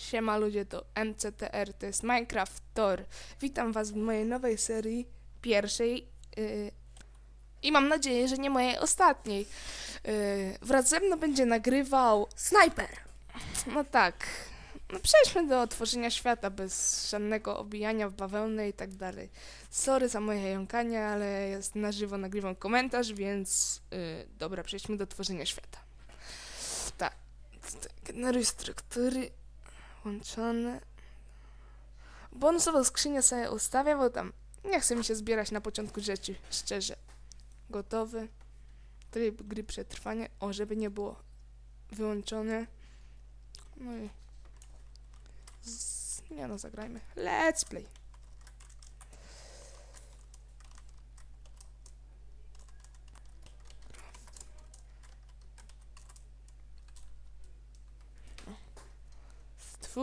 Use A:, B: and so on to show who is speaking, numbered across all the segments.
A: Siema ludzie, to MCTR, to jest Minecraft Tor. Witam was w mojej nowej serii, pierwszej yy, i mam nadzieję, że nie mojej ostatniej. Yy, wraz ze mną będzie nagrywał,
B: Snajper!
A: no tak, no przejdźmy do tworzenia świata bez żadnego obijania w bawełnę i tak dalej. Sorry za moje jąkanie, ale jest na żywo nagrywam komentarz, więc yy, dobra, przejdźmy do tworzenia świata. Tak, generuj struktury, włączone. Bonusową skrzynię sobie ustawię, bo tam nie chce mi się zbierać na początku rzeczy, szczerze. Gotowy. Tryb gry przetrwanie, o, żeby nie było wyłączone. No i... Z... Nie no, zagrajmy. Let's play.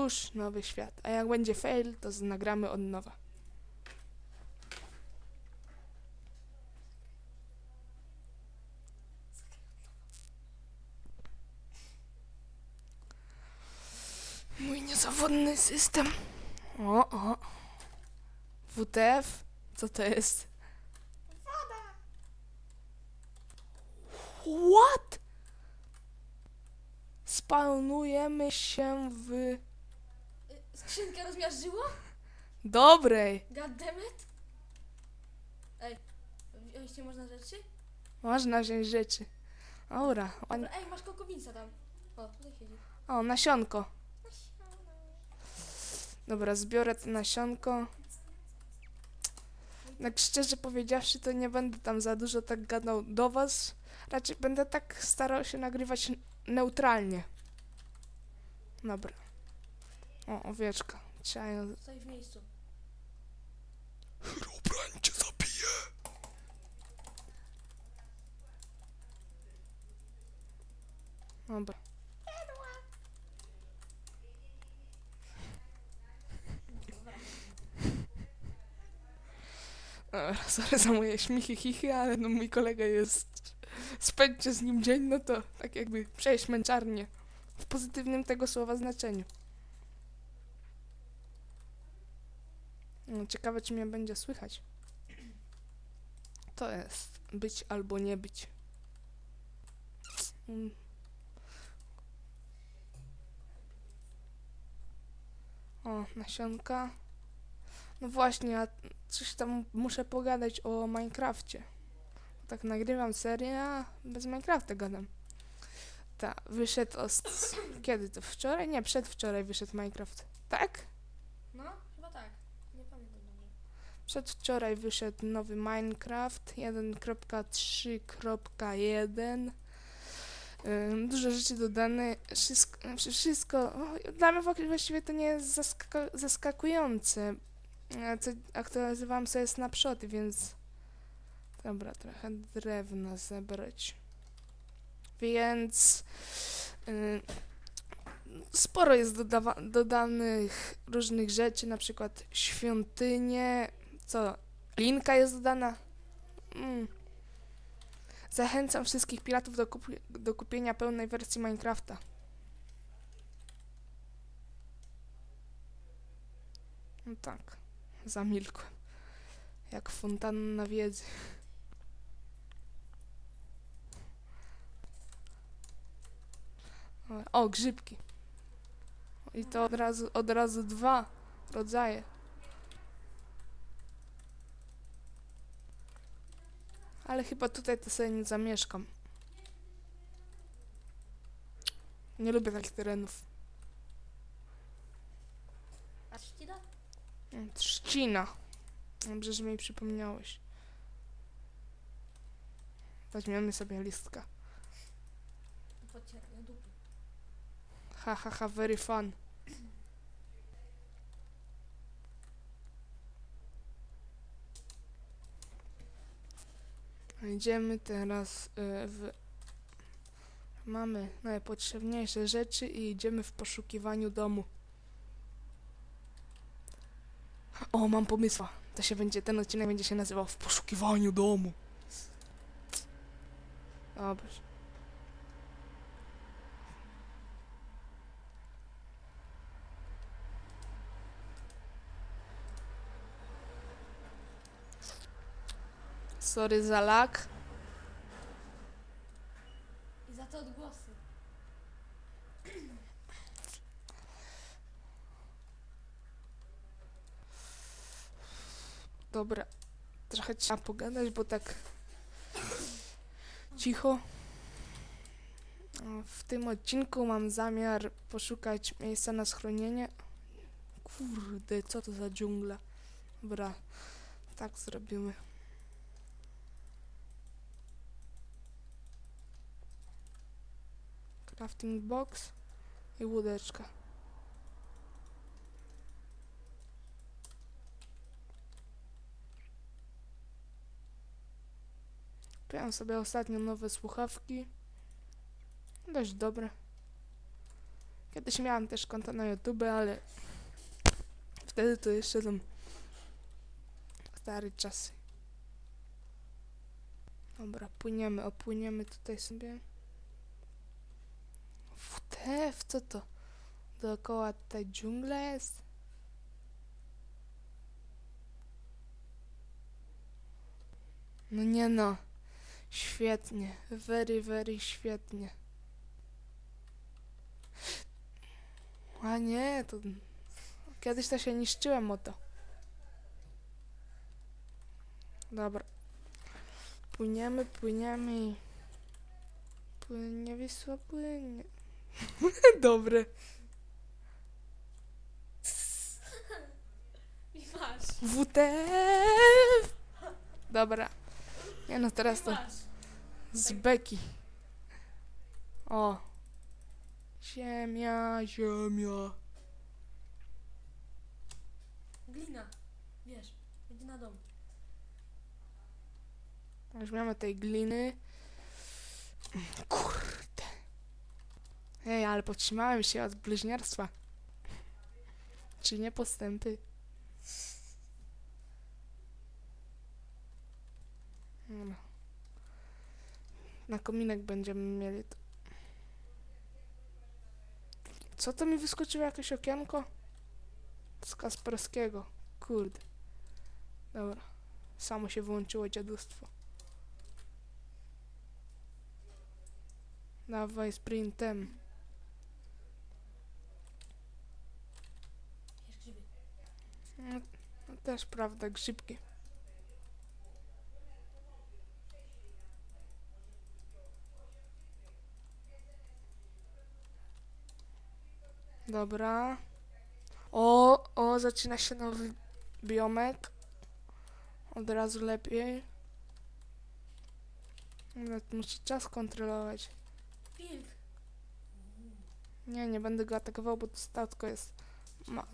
A: Stwórz nowy świat. A jak będzie fail, to nagramy od nowa. Mój niezawodny system. O, o. WTF? Co to jest? Woda. What? Spawnujemy się w
B: Skrzynkę rozmiażdżyło?
A: dobrej.
B: Goddammit? Ej, wziąć nie można rzeczy?
A: Można wziąć rzeczy. Dobra. ładnie.
B: Dobra, ej, masz kokowinca tam. O, tutaj siedzi.
A: O, nasionko. Dobra, zbiorę to nasionko. Tak szczerze powiedziawszy, to nie będę tam za dużo tak gadał do was. Raczej będę tak starał się nagrywać neutralnie. Dobra. O, owieczka. Trzeba ją...
B: Stoi w miejscu.
A: Herobrine cię zabije. Dobra. Dobra, sorry za moje śmichy, chichy, ale no mój kolega jest... Spędźcie z nim dzień, no to tak jakby przejść męczarnię. W pozytywnym tego słowa znaczeniu. No, ciekawe, czy mnie będzie słychać. To jest być albo nie być. Mm. O, nasionka. No właśnie, a coś tam muszę pogadać o Minecrafcie. Tak nagrywam serię, a bez Minecrafta gadam. Tak, wyszedł ost... Kiedy to? Wczoraj? Nie, przedwczoraj wyszedł Minecraft. Tak?
B: No, chyba tak. Nie pamiętam dobrze.
A: Przedwczoraj wyszedł nowy Minecraft 1.3.1. Ym, Dużo rzeczy dodane, wszystko, znaczy wszystko dla mnie wok- właściwie to nie jest zaskaka- zaskakujące. Aktualizowałam sobie snapshoty, więc dobra, trochę drewna zebrać. Więc sporo jest dodanych różnych rzeczy, na przykład świątynie, co? Linka jest dodana? Mm. Zachęcam wszystkich piratów do, kup- do kupienia pełnej wersji Minecrafta. No tak, zamilkłem. Jak fontanna wiedzy. O, grzybki. I to od razu, od razu dwa rodzaje. Ale chyba tutaj to sobie nie zamieszkam. Nie lubię takich terenów.
B: A trzcina?
A: Trzcina. Dobrze, że mi przypomniałeś. Weźmiemy sobie listka.
B: Podciernie dupy.
A: Ha, ha, ha, very fun. Idziemy teraz y, w... Mamy najpotrzebniejsze rzeczy i idziemy w poszukiwaniu domu. O, mam pomysła. To się będzie, ten odcinek będzie się nazywał W poszukiwaniu domu. Dobrze. Sorry za lag.
B: I za te odgłosy.
A: Dobra. Trochę trzeba pogadać, bo tak cicho. W tym odcinku mam zamiar poszukać miejsca na schronienie. Kurde, co to za dżungla? Dobra, tak zrobimy. Crafting box i łódeczka. Kupiłem sobie ostatnio nowe słuchawki. Dość dobre. Kiedyś miałem też konto na YouTube, ale wtedy to jeszcze tam stare czasy. Dobra, płyniemy, opłyniemy tutaj sobie. WTF, co to? Dookoła tutaj dżungla jest? No nie no. Świetnie. Very, very świetnie. A nie, to... Kiedyś to się niszczyłem o to. Dobra. Płyniemy, płyniemy. Płynie Wisła, płynie. Dobre.
B: I masz.
A: WTF! Dobra. Nie no, teraz
B: I
A: to
B: masz.
A: z beki. O. Ziemia, ziemia.
B: Glina. Wiesz, będzie na dom.
A: Już mamy tej gliny. Kurde. Ej, ale podtrzymałem się od bliźniarstwa. Czy nie postępy? Dobra. Na kominek będziemy mieli to. Co to mi wyskoczyło jakieś okienko? Z Kasperskiego. Kurde. Dobra. Samo się wyłączyło dziadostwo. Dawaj sprintem.
B: Wiesz, grzyby.
A: No, no też prawda, grzybki. Dobra. O, o, zaczyna się nowy biomek. Od razu lepiej. Nawet muszę czas kontrolować. Nie, nie będę go atakował, bo to statko jest ma.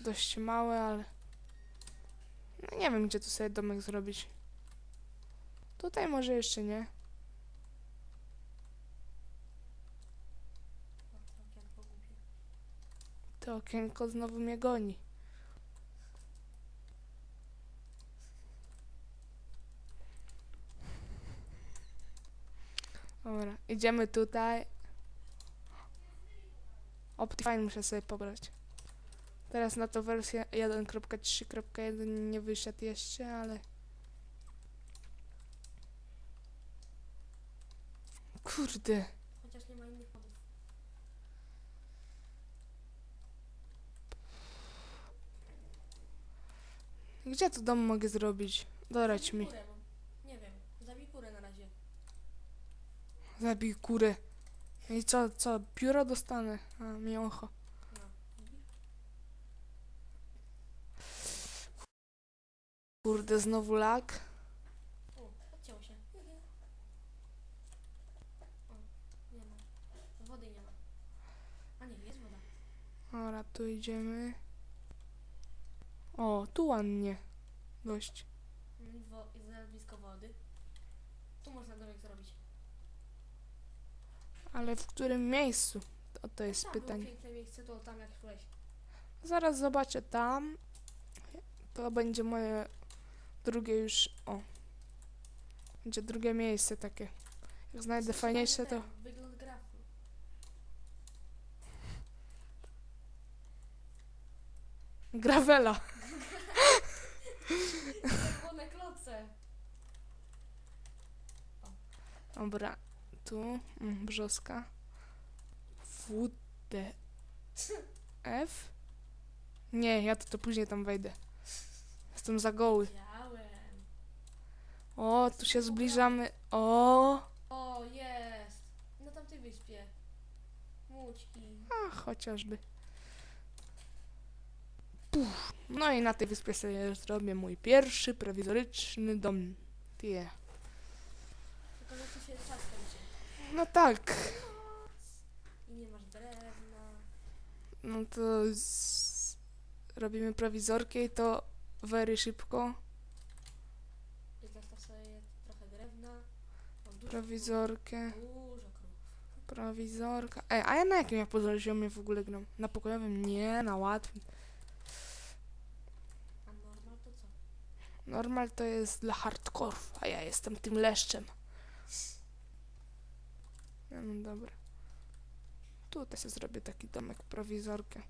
A: Dość małe, ale... No nie wiem, gdzie tu sobie domek zrobić. Tutaj może jeszcze nie.
B: To okienko
A: znowu mnie goni. Dobra, idziemy tutaj. Optifine muszę sobie pobrać. Teraz na to wersję 1.3.1 nie wyszedł jeszcze, ale... Kurde.
B: Chociaż nie ma innych modów.
A: Gdzie tu dom mogę zrobić? Dorać
B: Zabij
A: mi.
B: kurę, Nie wiem. Zabij kurę na razie.
A: Zabij kurę. I co, co? Pióro dostanę. A, miącho.
B: No.
A: Kurde, znowu lag.
B: O, odciął się. O, nie ma. Wody nie ma. A nie, jest woda.
A: Dobra, tu idziemy. O, tu ładnie. Dość.
B: Mm, Wo- jest blisko wody. Tu można domek zrobić.
A: Ale w którym miejscu? To, to jest
B: tam było
A: pytanie.
B: piękne miejsce, to tam jak szłeś.
A: Zaraz zobaczę tam. To będzie moje drugie już. O. Będzie drugie miejsce takie. Jak znajdę fajniejsze,
B: fajny
A: to.
B: Wygląd grafu.
A: Gravela.
B: Czerwone kloce.
A: Dobra, tu mm, brzoska. WD. F? Nie, ja to, to później tam wejdę. Jestem za goły.
B: Wiedziałem.
A: O, tu się zbliżamy. O,
B: O, jest. Na tamtej wyspie. Mućki.
A: a chociażby. Puf. No i na tej wyspie sobie zrobię mój pierwszy prowizoryczny dom. Tie.
B: Tylko, że tu się czas kończy.
A: No tak.
B: I nie masz drewna.
A: No to z... robimy prowizorkę i to very szybko.
B: I zostaw sobie trochę drewna. Mam dużo
A: Prowizorkę, prowizorka. Ej, a ja na jakim ja poziomie w ogóle gram? Na pokojowym? Nie, na łatwym.
B: A normal to co?
A: Normal to jest dla hardcore, a ja jestem tym leszczem. No, no dobra. Tutaj sobie zrobię taki domek, prowizorkę.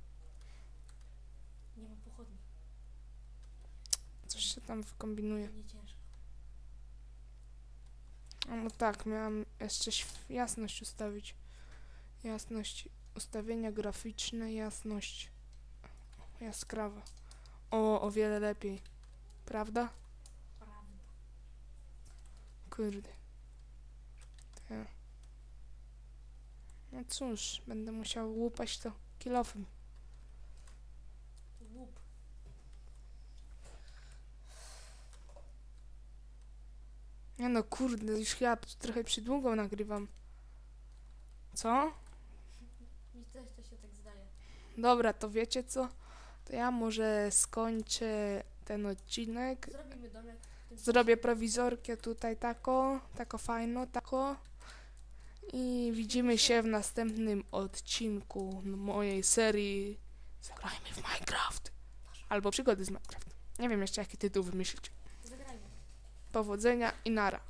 B: Nie ma pochodni.
A: Coś się tam wykombinuje.
B: Nie ciężko.
A: No tak, miałam jeszcze jasność ustawić. Jasność, ustawienia graficzne, jasność jaskrawa. O, o wiele lepiej. Prawda?
B: Prawda.
A: Kurde. Tak. No cóż, będę musiał łupać to kilofem. No, kurde, już ja tu trochę przydługo nagrywam. Co?
B: Mi też to się tak zdaje.
A: Dobra, to wiecie co? To ja może skończę ten odcinek.
B: Zrobimy domek. w tym
A: Zrobię prowizorkę tutaj tako, tako fajno, tako. I widzimy się w następnym odcinku mojej serii Zagrajmy w Minecraft. Albo przygody z Minecraft. Nie wiem jeszcze jaki tytuł wymyślić. Powodzenia i nara.